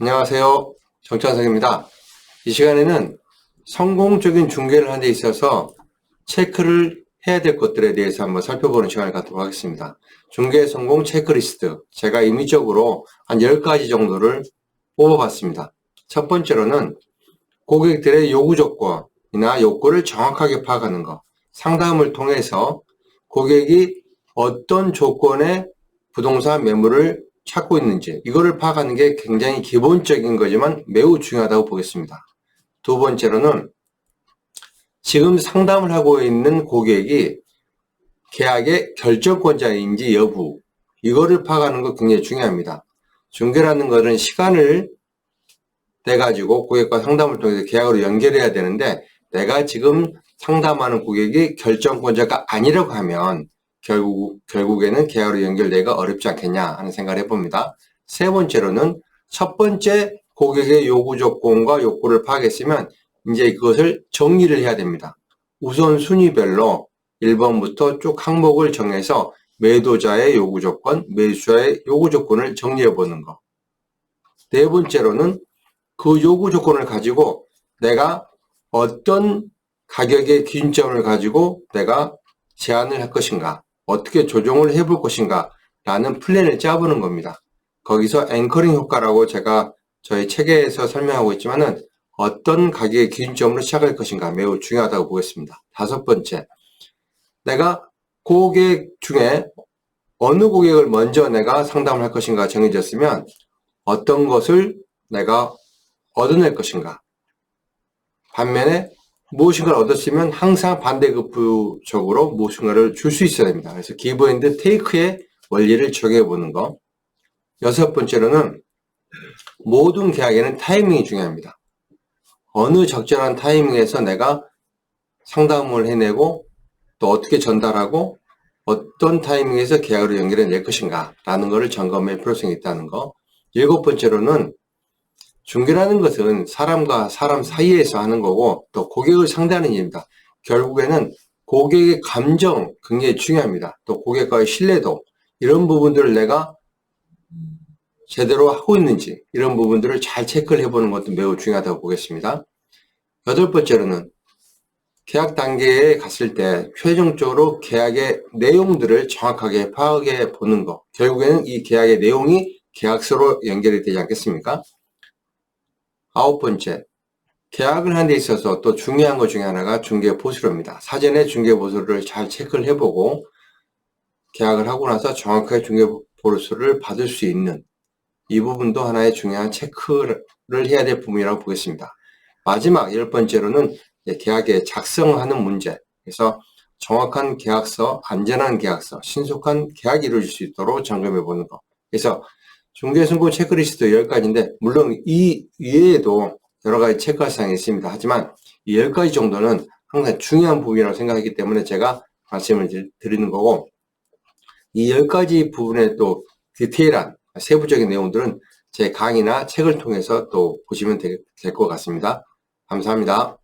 안녕하세요. 정찬석입니다. 이 시간에는 성공적인 중개를 하는 데 있어서 체크를 해야 될 것들에 대해서 한번 살펴보는 시간을 갖도록 하겠습니다. 중개 성공 체크리스트. 제가 임의적으로 한 10가지 정도를 뽑아봤습니다. 첫 번째로는 고객들의 요구 조건이나 욕구를 정확하게 파악하는 것. 상담을 통해서 고객이 어떤 조건의 부동산 매물을 찾고 있는지 이거를 파악하는 게 굉장히 기본적인 거지만 매우 중요하다고 보겠습니다. 두 번째로는 지금 상담을 하고 있는 고객이 계약의 결정권자인지 여부 이거를 파악하는 거 굉장히 중요합니다. 중개라는 것은 시간을 내 가지고 고객과 상담을 통해서 계약으로 연결해야 되는데 내가 지금 상담하는 고객이 결정권자가 아니라고 하면 결국, 결국에는 계약으로 연결되기가 어렵지 않겠냐 하는 생각을 해봅니다. 세 번째로는 첫 번째 고객의 요구 조건과 욕구를 파악했으면 이제 그것을 정리를 해야 됩니다. 우선 순위별로 1번부터 쭉 항목을 정해서 매도자의 요구 조건, 매수자의 요구 조건을 정리해 보는 것. 네 번째로는 그 요구 조건을 가지고 내가 어떤 가격의 기준점을 가지고 내가 제안을 할 것인가, 어떻게 조정을 해볼 것인가 라는 플랜을 짜보는 겁니다. 거기서 앵커링 효과라고 제가 저희 책에서 설명하고 있지만은 어떤 가격의 기준점으로 시작할 것인가 매우 중요하다고 보겠습니다. 다섯 번째, 내가 고객 중에 어느 고객을 먼저 내가 상담을 할 것인가 정해졌으면 어떤 것을 내가 얻어낼 것인가. 반면에 무엇인가를 얻었으면 항상 반대급부적으로 무엇인가를 줄 수 있어야 됩니다. 그래서 기브 앤드 테이크의 원리를 적용해 보는 거. 여섯 번째로는 모든 계약에는 타이밍이 중요합니다. 어느 적절한 타이밍에서 내가 상담을 해내고 또 어떻게 전달하고 어떤 타이밍에서 계약으로 연결해 낼 것인가 라는 것을 점검할 필요성이 있다는 거. 일곱 번째로는 중개라는 것은 사람과 사람 사이에서 하는 거고 또 고객을 상대하는 일입니다. 결국에는 고객의 감정 굉장히 중요합니다. 또 고객과의 신뢰도 이런 부분들을 내가 제대로 하고 있는지 이런 부분들을 잘 체크를 해보는 것도 매우 중요하다고 보겠습니다. 여덟 번째로는 계약 단계에 갔을 때 최종적으로 계약의 내용들을 정확하게 파악해 보는 것. 결국에는 이 계약의 내용이 계약서로 연결이 되지 않겠습니까? 아홉 번째, 계약을 하는 데 있어서 또 중요한 것 중에 하나가 중개 보수료입니다. 사전에 중개 보수료를 잘 체크를 해보고 계약을 하고 나서 정확하게 중개 보수료를 받을 수 있는 이 부분도 하나의 중요한 체크를 해야 될 부분이라고 보겠습니다. 마지막 열 번째로는 계약에 작성하는 문제. 그래서 정확한 계약서, 안전한 계약서, 신속한 계약이 이루어질 수 있도록 점검해 보는 것. 그래서 중개선고 체크리스트 10가지인데 물론 이 위에도 여러 가지 체크할 사항이 있습니다. 하지만 이 10가지 정도는 항상 중요한 부분이라고 생각하기 때문에 제가 말씀을 드리는 거고 이 10가지 부분에 또 디테일한 세부적인 내용들은 제 강의나 책을 통해서 또 보시면 될 것 같습니다. 감사합니다.